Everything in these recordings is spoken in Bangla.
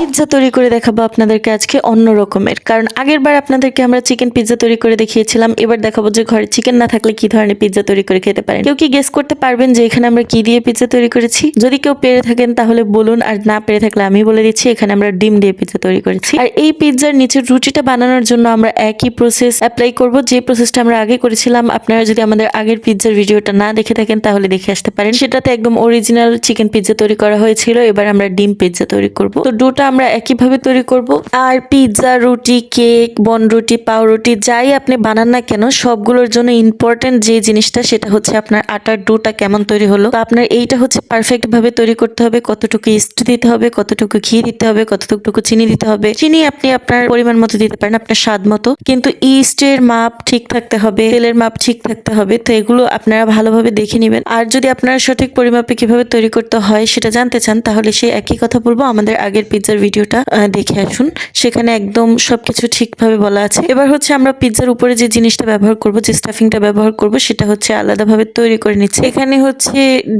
পিৎজা তৈরি করে দেখাবো আপনাদেরকে আজকে অন্য রকমের। কারণ আগের বার আপনাদেরকে আমরা চিকেন পিৎজা তৈরি করে দেখিয়েছিলাম, এবার দেখাবো যে ঘরে চিকেন না থাকলে কি ধরনের পিৎজা তৈরি করে খেতে পারেন। কেউ কি গেস করতে পারবেন যে এখানে আমরা কি দিয়ে পিৎজা তৈরি করেছি? যদি কেউ পেরে থাকেন তাহলে বলুন, আর না পেরে থাকলে আমি বলে দিচ্ছি, এখানে আমরা ডিম দিয়ে পিৎজা তৈরি করেছি। আর এই পিৎজার নিচের রুটিটা বানানোর জন্য আমরা একই প্রসেস অ্যাপ্লাই করব, যে প্রসেসটা আমরা আগে করেছিলাম। আপনারা যদি আমাদের আগের পিৎজার ভিডিওটা না দেখে থাকেন তাহলে দেখে আসতে পারেন। সেটাতে একদম অরিজিনাল চিকেন পিৎজা তৈরি করা হয়েছিল, এবার আমরা ডিম পিৎজা তৈরি করব। তো ডোটা আমরা একইভাবে তৈরি করব। আর পিৎজা রুটি কেক বনরুটি পাউরুটি যাই আপনি বানান না কেন, সবগুলোর জন্য ইম্পর্টেন্ট যে জিনিসটা, সেটা হচ্ছে আপনার আটার ডোটা কেমন তৈরি হলো। তো আপনার এইটা হচ্ছে পারফেক্ট ভাবে তৈরি করতে হবে। কতটুকু ইস্ট দিতে হবে, কতটুকু ঘি দিতে হবে, কতটুকু চিনি দিতে হবে। চিনি আপনি আপনার পরিমাণ মতো দিতে পারেন, আপনার স্বাদ মতো। কিন্তু ইস্টের মাপ ঠিক থাকতে হবে, তেলের মাপ ঠিক থাকতে হবে। তো এগুলো আপনারা ভালোভাবে দেখে নেবেন। আর যদি আপনারা সঠিক পরিমাপে কীভাবে তৈরি করতে হয়, সেটা জানতে চান, তাহলে সেই একই কথা বলব। আমাদের আগের পিৎজার ভিডিওটা দেখে আসুন। সেখানে একদম সবকিছু ঠিকভাবে বলা আছে। এবার হচ্ছে আমরা পিৎজার উপরে যে জিনিসটা ব্যবহার করব, যে স্টাফিংটা ব্যবহার করব, সেটা হচ্ছে আলাদাভাবে তৈরি করে নিচ্ছে। এখানে হচ্ছে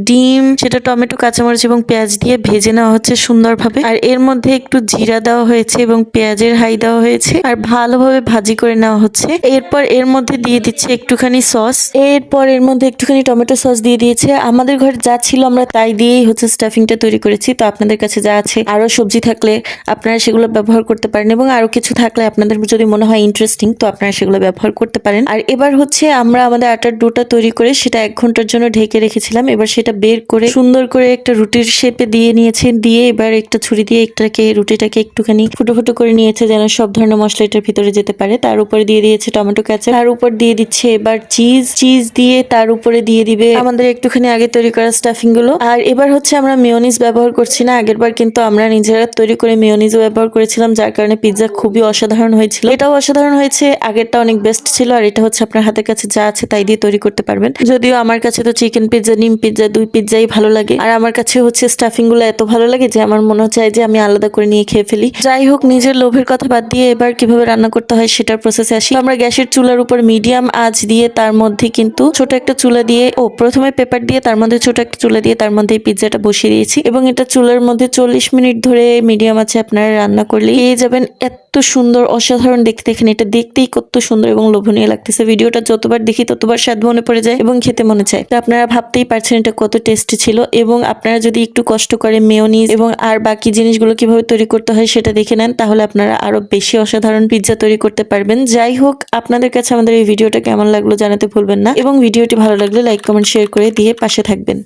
ডিম, সেটা টমেটো, কাঁচামরিচ এবং পেঁয়াজ দিয়ে ভেজে নেওয়া হচ্ছে সুন্দরভাবে। আর এর মধ্যে একটু জিরা দেওয়া হয়েছে এবং পেঁয়াজের হাই দেওয়া হয়েছে। আর ভালোভাবে ভাজি করে নেওয়া হচ্ছে। এরপর এর মধ্যে দিয়ে দিচ্ছে একটুখানি সস। এরপর এর মধ্যে একটুখানি টমেটো সস দিয়ে দিয়েছে। আমাদের ঘরে যা ছিল আমরা তাই দিয়েই হচ্ছে স্টাফিংটা তৈরি করেছি। তো আপনাদের কাছে যা আছে আরও সবজি থাকলে আপনারা সেগুলো ব্যবহার করতে পারেন এবং আরও কিছু থাকলে আপনাদের যদি মনে হয় ইন্টারেস্টিং তো আপনারা সেগুলো ব্যবহার করতে পারেন। আর এবার হচ্ছে আমরা আমাদের আটার ডোটা তৈরি করে সেটা এক ঘণ্টার জন্য ঢেকে রেখেছিলাম। এবার সেটা বের করে সুন্দর করে একটা রুটির শেপে দিয়ে নিয়েছে। দিয়ে এবার একটা ছুরি দিয়ে একটাকে, রুটিটাকে একটুখানি ফুটো ফুটো করে নিয়েছে যেন সব ধরনের মশলা এটার ভিতরে যেতে পারে। তার উপরে দিয়ে দিয়েছে টমেটো ক্যাচাপ তার উপর দিয়ে দিচ্ছে এবার চিজ চিজ দিয়ে তার উপরে দিয়ে দিবে আমাদের একটুখানি আগে তৈরি করা স্টাফিংগুলো। আর এবার হচ্ছে আমরা মেয়োনিজ ব্যবহার করছি না। আগের বার কিন্তু আমরা নিজেরা তৈরি করে মেয়োনিজও ব্যবহার করেছিলাম, যার কারণে পিৎজা খুবই অসাধারণ হয়েছিল। এটাও অসাধারণ হয়েছে, আগেরটা অনেক বেস্ট ছিল, আর এটা হচ্ছে আপনার হাতের কাছে যা আছে তাই দিয়ে তৈরি করতে পারবেন। যদিও আমার কাছে তো চিকেন পিৎজা নিম পিৎজা দুই পিৎজাই ভালো লাগে, আর আমার কাছে হচ্ছে স্টাফিংগুলো এত ভালো লাগে যে আমার মনে হচ্ছে যে আমি আলাদা করে নিয়ে খেয়ে ফেলি। যাই হোক, নিজের লোভের কথা বাদ দিয়ে এবার কীভাবে রান্না করতে হয় সেটার প্রসেসে আসি। আমরা গ্যাসের চুলার উপর মিডিয়াম আঁচ দিয়ে তার মধ্যে কিন্তু ছোট একটা চুলা দিয়ে, ও প্রথমে পেপার দিয়ে তার মধ্যে ছোট একটা চুলা দিয়ে তার মধ্যে পিৎজাটা বসিয়ে দিয়েছি। এবং এটা চুলার মধ্যে চল্লিশ মিনিট ধরে মিডিয়াম আছে আপনারা রান্না করলে পেয়ে যাবেন এত সুন্দর, অসাধারণ দেখতে। দেখেন এটা দেখতেই কত সুন্দর এবং লোভনীয় লাগতেছে। ভিডিওটা যতবার দেখি, ততবার স্বাদ মনে পড়ে যায় এবং খেতে মনে চায়। তো আপনারা ভাবতেই পারছেন এটা কত টেস্টি ছিল এবং আপনারা যদি একটু কষ্ট করে মেয়োনিজ এবং আর বাকি জিনিসগুলো কীভাবে তৈরি করতে হয় সেটা দেখে নেন, তাহলে আপনারা আরও বেশি অসাধারণ পিৎজা তৈরি করতে পারবেন। যাই হোক, আপনাদের কাছে আমাদের এই ভিডিওটা কেমন লাগল জানাতে ভুলবেন না এবং ভিডিওটি ভালো লাগলে লাইক কমেন্ট শেয়ার করে দিয়ে পাশে থাকবেন।